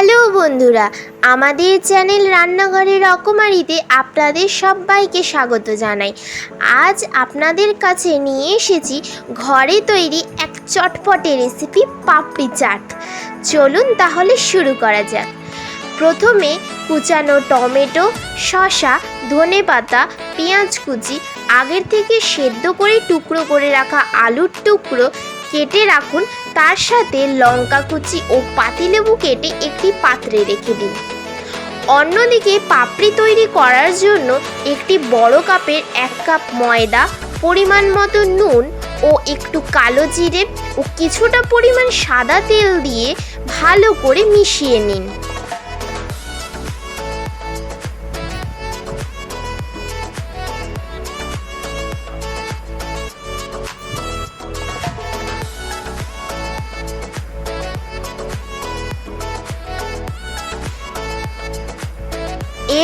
Hello বন্ধুরা, আমাদের channel রান্নাঘরের রকমারিতে আপনাদের সবাইকে স্বাগত জানাই। আজ আপনাদের কাছে নিয়ে এসেছি ঘরে তৈরি এক চটপটে রেসিপি পাপড়ি চাট। চলুন তাহলে শুরু করা যাক। প্রথমে কুচানো টমেটো, শসা ধনেপাতা পেঁয়াজ কুচি, আগের থেকে সেদ্ধ করে টুকরো করে রাখা আলুর টুকরো কেটে রাখুন তার সাথে লঙ্কা কুচি ও পাতিলেবু কেটে একটি পাত্রে রেখে দিন। অন্যদিকে পাপড়ি তৈরি করার জন্য একটি বড় কাপের এক কাপ ময়দা, পরিমাণ মতো নুন ও একটু কালো জিরে ও কিছুটা পরিমাণ সাদা তেল দিয়ে ভালো করে মিশিয়ে নিন।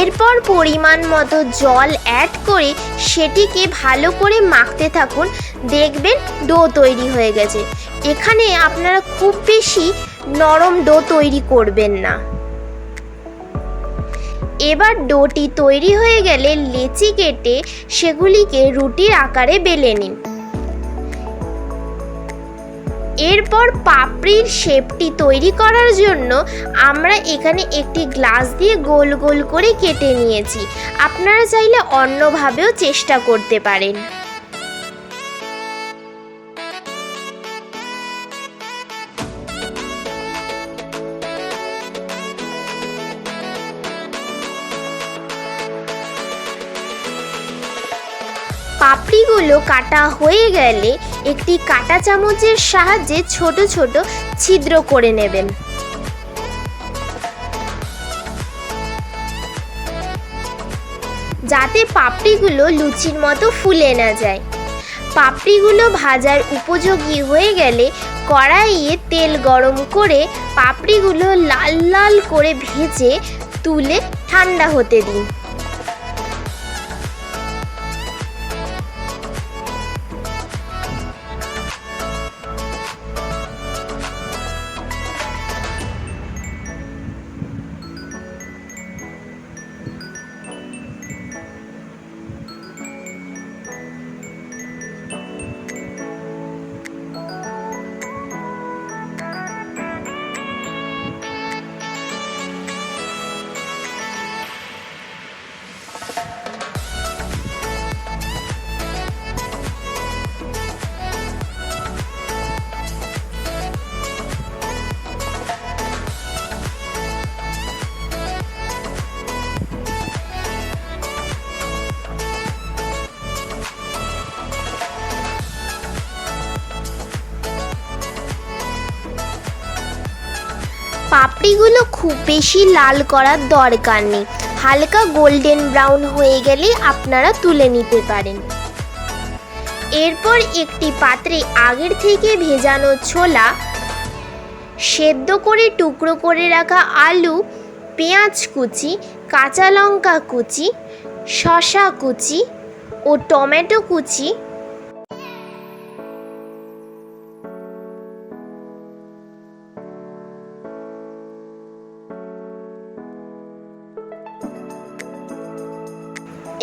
এরপর পরিমাণ মতো জল অ্যাড করে সেটিকে ভালো করে মাখতে থাকুন। দেখবেন ডো তৈরি হয়ে গেছে। এখানে আপনারা খুব বেশি নরম ডো তৈরি করবেন না। এবার ডোটি তৈরি হয়ে গেলে লেচি কেটে সেগুলিকে রুটির আকারে বেলে নিন। এরপর পাপড়ির শেপটি তৈরি করার জন্য আমরা এখানে একটি গ্লাস দিয়ে গোল গোল করে কেটে নিয়েছি। আপনারা চাইলে অন্যভাবেও চেষ্টা করতে পারেন। পাপড়িগুলো কাটা হয়ে গেলে একটি কাটা চামচের সাহায্যে ছোট ছোট ছিদ্র করে নেবেন। যাতে পাপড়িগুলো লুচির মতো ফুলে না যায়। পাপড়িগুলো ভাজার উপযোগী হয়ে গেলে কড়াইয়ে তেল গরম করে পাপড়িগুলো লাল লাল করে ভেজে তুলে ঠান্ডা হতে দিন। পাপড়িগুলো খুব বেশি লাল করার দরকার নেই। হালকা গোল্ডেন ব্রাউন হয়ে গেলে আপনারা তুলে নিতে পারেন। এরপর একটি পাত্রে আগের থেকে ভেজানো ছোলা, সেদ্ধ করে টুকরো করে রাখা আলু, পেঁয়াজ কুচি, কাঁচা লঙ্কা কুচি শশা কুচি ও টমেটো কুচি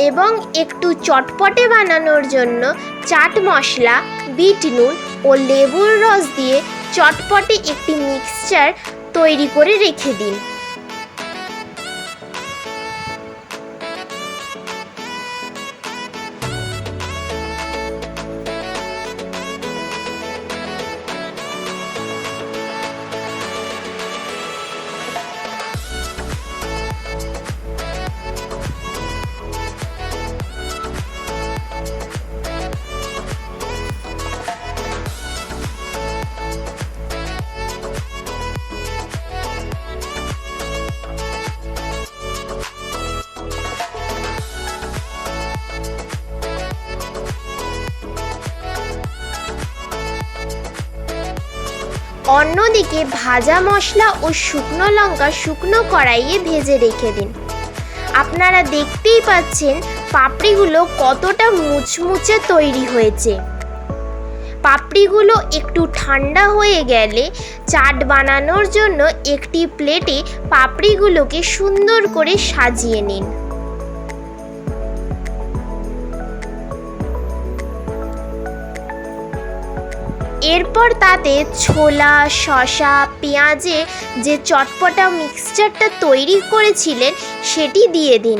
এবং একটু চটপটে বানানোর জন্য চাট মশলা, বিট নুন ও লেবুর রস দিয়ে চটপটে একটি মিক্সচার তৈরি করে রেখে দিন। অন্যদিকে ভাজা মশলা ও শুকনো লঙ্কা শুকনো কড়াইয়ে ভেজে রেখে দিন। আপনারা দেখতেই পাচ্ছেন পাপড়িগুলো কতটা মুচমুচে তৈরি হয়েছে। পাপড়িগুলো একটু ঠান্ডা হয়ে গেলে চাট বানানোর জন্য একটি প্লেটে পাপড়িগুলোকে সুন্দর করে সাজিয়ে নিন। এরপর তাতে ছোলা, শসা, পেঁয়াজে যে চটপটা মিক্সচারটা তৈরি করেছিলেন, সেটি দিয়ে দিন।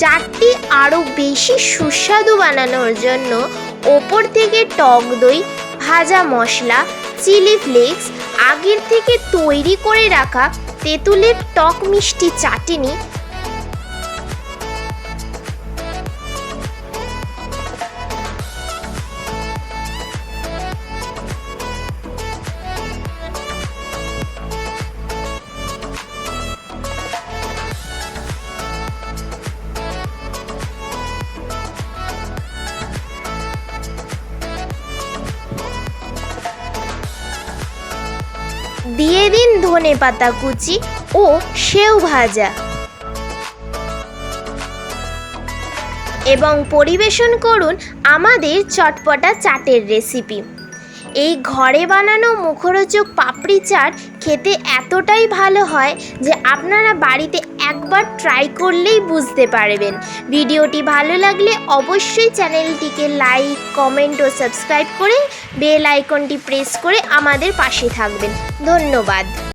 চাটটি আরও বেশি সুস্বাদু বানানোর জন্য ওপর থেকে টক দই, ভাজা মশলা, চিলি ফ্লেক্স, আগের থেকে তৈরি করে রাখা তেঁতুলের টক মিষ্টি চাটনি দিয়ে দিন ধনে পাতা কুচি ও সেও ভাজা। এবং পরিবেশন করুন আমাদের চটপটা চাটের রেসিপি। এই ঘরে বানানো মুখরোচক পাপড়ি চাট খেতে এতটাই ভালো হয় যে আপনারা বাড়িতে একবার ট্রাই করলেই বুঝতে পারবেন। ভিডিওটি ভালো লাগলে অবশ্যই চ্যানেলটিকে লাইক কমেন্ট ও সাবস্ক্রাইব করে বেল আইকনটি প্রেস করে আমাদের পাশে থাকবেন। ধন্যবাদ।